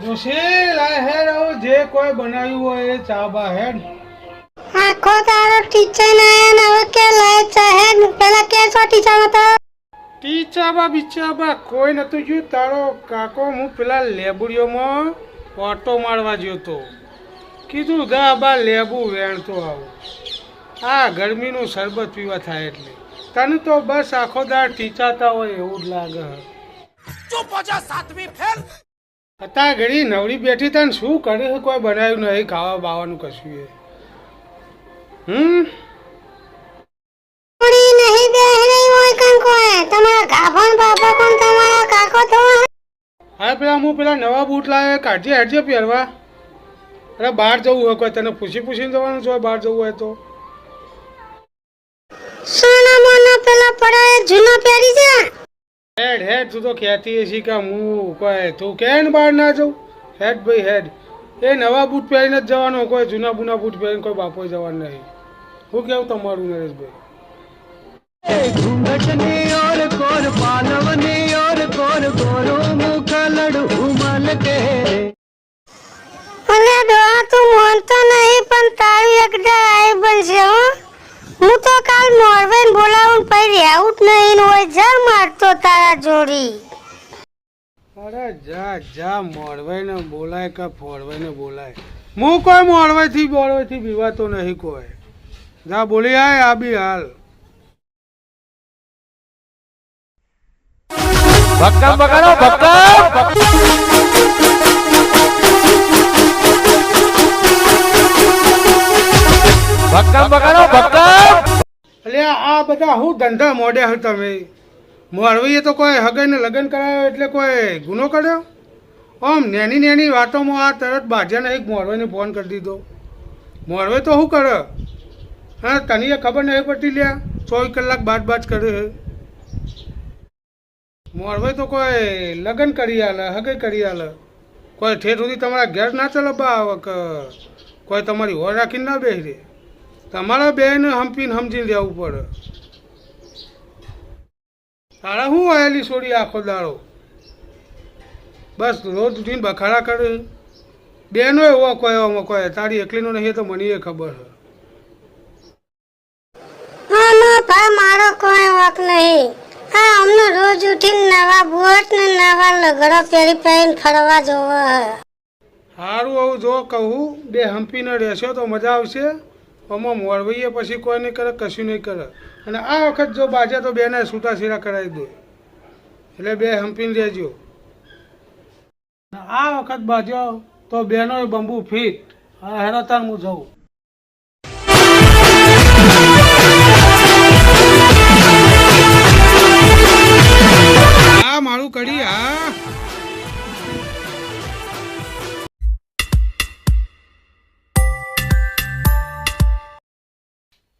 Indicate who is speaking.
Speaker 1: ખુશી લાય હેડ આવું જે કોઈ બનાવ્યું હોય એ ચા બા હેડ
Speaker 2: આખો તારો ટીચર ના ને હવે કે લાય ચાહે પેલા કે છો ટીચર તો?
Speaker 1: ટીચર બા બિચા બા કોઈ નતું જોયું તારો કાકો હું પેલા લેબડીઓમાં ઓટો મારવા ગયો તો. કીધું દા બા લેબુ વેણતો આવું. આ ગરમીનું શરબત પીવા થાય એટલે. તને તો બસ આખો દાળ ટીચાતા હોય એવું જ લાગે. અત્યારે ઘડી નવરી બેઠી તને શું કરે છે? કોઈ બનાવ્યું નહીં ખાવા બાવાનું કશું એ. હમ? હા પેલા હું પેલા નવા બૂટ લાવે કાઢજે હેડજે પહેરવા. અરે બહાર જવું હોય કોઈ તને પૂછી પૂછીને જવાનું છે બહાર જવું હોય તો.
Speaker 2: સોના મોના પેલા પડાય જૂના પહેરી છે?
Speaker 1: હેડ હેડ તું તો કહેતી હશી કે હું કોઈ તું કેન બહાર ના જવું હેડ ભાઈ હેડ એ નવા બૂટ પહેરીને જ જવાનો કોઈ જૂના બૂના બૂટ પહેરીને કોઈ બાપો જવાનું નહીં. હું કેવું તમારું નરેશભાઈ?
Speaker 3: ઘૂંઘટની કે.
Speaker 2: અને દોહા તું મોનતો નહીં પણ તારું એકડા આઈ બનશે હો. હું તો હાલ મોરવેન બોલાવું પડી આઉટ નહીં હોય જર મારતો તારા જોડી.
Speaker 1: અરે જા જા મોરવાઈને બોલાય કે ફોરવાઈને બોલાય. હું કોઈ મોરવાઈથી બોરવાઈથી બીવાતો નહીં કોઈ. જા બોલી આય આ બી હાલ.
Speaker 3: ભક્કમ બગાડો
Speaker 1: ભક્કમ. આ બધા હું ધંધા મોડ્યા હતા તમે. મોરવીએ તો કોઈ હગાઈને લગ્ન કરાયો એટલે કોઈ ગુનો કર્યો? આમ નેની નેની વાતોમાં આ તરત બાજાને એક મોરવાઈને ફોન કરી દીધો. મોરવે તો શું કરે? હા તને ખબર નહીં પડતી લ્યા. ચોવીસ કલાક બાદ બાદ કરે છે મોરવે તો કોઈ લગ્ન કરી આલે હગાઈ કરી આલે. કોઈ ઠેઠ સુધી તમારા ઘેર ના ચલો બા કોઈ તમારી હોર રાખીને ના બેસી તમારા બેન હંપીને સમજીને રહેવું પડે. તારા શું આવેલી છોડી આખો દાડો? બસ રોજ ઉઠીને બખાડા કરે. બેનો એવો કોઈ એવો કોઈ તારી એકલીનો નહીં તો મને એ ખબર છે.
Speaker 2: ભાઈ મારો કોઈ વાક નહીં. હા અમને રોજ ઉઠીને નવા બુટ ને નવા લગડો પહેરી પહેરીને ફરવા જોવે
Speaker 1: સારું આવું જો કહું બે હંપીને રહેશો તો મજા આવશે. આમાં મોરવઈએ પછી કોઈ નહીં કરે, કશું નહીં કરે. અને આ વખત જો બાજે તો બેને છૂટા સીરા કરાવી દે. એટલે બે હંપીને રહેજો. આ વખત બાજ્યો તો બેનો બંબુ ફીટ. હેરો તાર હું જઉં